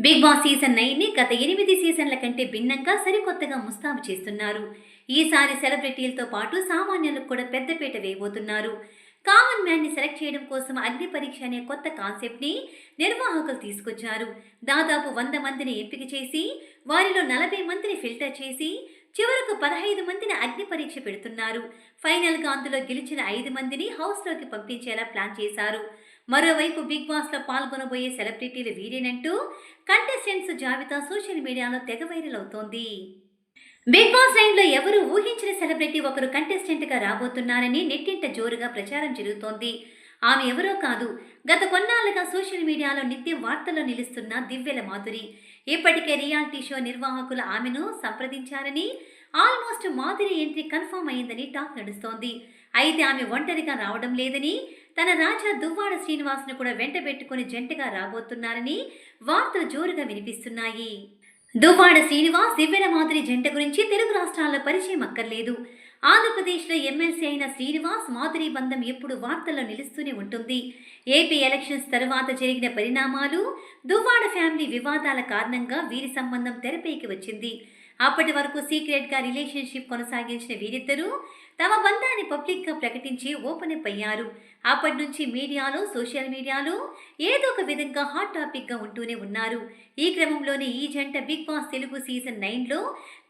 Big boss season నైన్ని గత ఎనిమిది సీజన్ల కంటే భిన్నంగా సరికొత్తగా ముస్తాబు చేస్తున్నారు. ఈసారి సెలబ్రిటీలతో పాటు సామాన్యులకు కూడా పెద్దపీట వేయబోతున్నారు. కామన్ మ్యాన్ని సెలెక్ట్ చేయడం కోసం అగ్ని పరీక్ష అనే కొత్త కాన్సెప్ట్ని నిర్వాహకులు తీసుకొచ్చారు. దాదాపు వంద మందిని ఎంపిక చేసి వారిలో నలభై మందిని ఫిల్టర్ చేసి చివరకు పదహైదు మందిని అగ్ని పరీక్ష పెడుతున్నారు. ఫైనల్గా అందులో గెలిచిన ఐదు మందిని హౌస్లోకి పంపించేలా ప్లాన్ చేశారు. మరోవైపు బిగ్ బాస్లో పాల్గొనబోయే సెలబ్రిటీలు వీరేనంటూ కంటెస్టెంట్స్ జాబితా సోషల్ మీడియాలో తెగ వైరల్ అవుతోంది. బిగ్ బాస్ లైన్లో ఎవరు ఊహించిన సెలబ్రిటీ ఒకరు కంటెస్టెంట్గా రాబోతున్నారని నెట్టింట జోరుగా ప్రచారం జరుగుతోంది. ఆమె ఎవరో కాదు గత కొన్నాళ్ళుగా సోషల్ మీడియాలో నిత్యం వార్తల్లో నిలుస్తున్న దివ్యల మాధురి. ఇప్పటికే రియాలిటీ షో నిర్వాహకులు ఆమెను సంప్రదించారని ఆల్మోస్ట్ మాధురి ఎంట్రీ కన్ఫర్మ్ అయిందని టాక్ నడుస్తోంది. అయితే ఆమె ఒంటరిగా రావడం లేదని తన రాజా దువ్వాడ శ్రీనివాస్ను కూడా వెంటబెట్టుకుని జంటగా రాబోతున్నారని వార్తలు జోరుగా వినిపిస్తున్నాయి. దువ్వాడ శ్రీనివాస్ దివ్యల మాధురి జంట గురించి తెలుగు రాష్ట్రాల్లో పరిచయం అక్కర్లేదు. ఆంధ్రప్రదేశ్లో ఎమ్మెల్సీ అయిన శ్రీనివాస్ మాధురి బంధం ఎప్పుడు వార్తల్లో నిలుస్తూనే ఉంటుంది. ఏపీ ఎలక్షన్స్ తర్వాత జరిగిన పరిణామాలు దువ్వాడ ఫ్యామిలీ వివాదాల కారణంగా వీరి సంబంధం తెరపైకి వచ్చింది. అప్పటి వరకు సీక్రెట్గా రిలేషన్షిప్ కొనసాగించిన వీరిద్దరూ తమ బంధాన్ని పబ్లిక్గా ప్రకటించి ఓపెన్ అప్ అయ్యారు. అప్పటి నుంచి మీడియాలో సోషల్ మీడియాలో ఏదో ఒక విధంగా హాట్ టాపిక్గా ఉంటూనే ఉన్నారు. ఈ క్రమంలోనే ఈ జంట బిగ్ బాస్ తెలుగు సీజన్ నైన్లో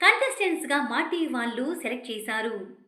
కంటెస్టెంట్స్గా మాటీ వాళ్ళు సెలెక్ట్ చేశారు.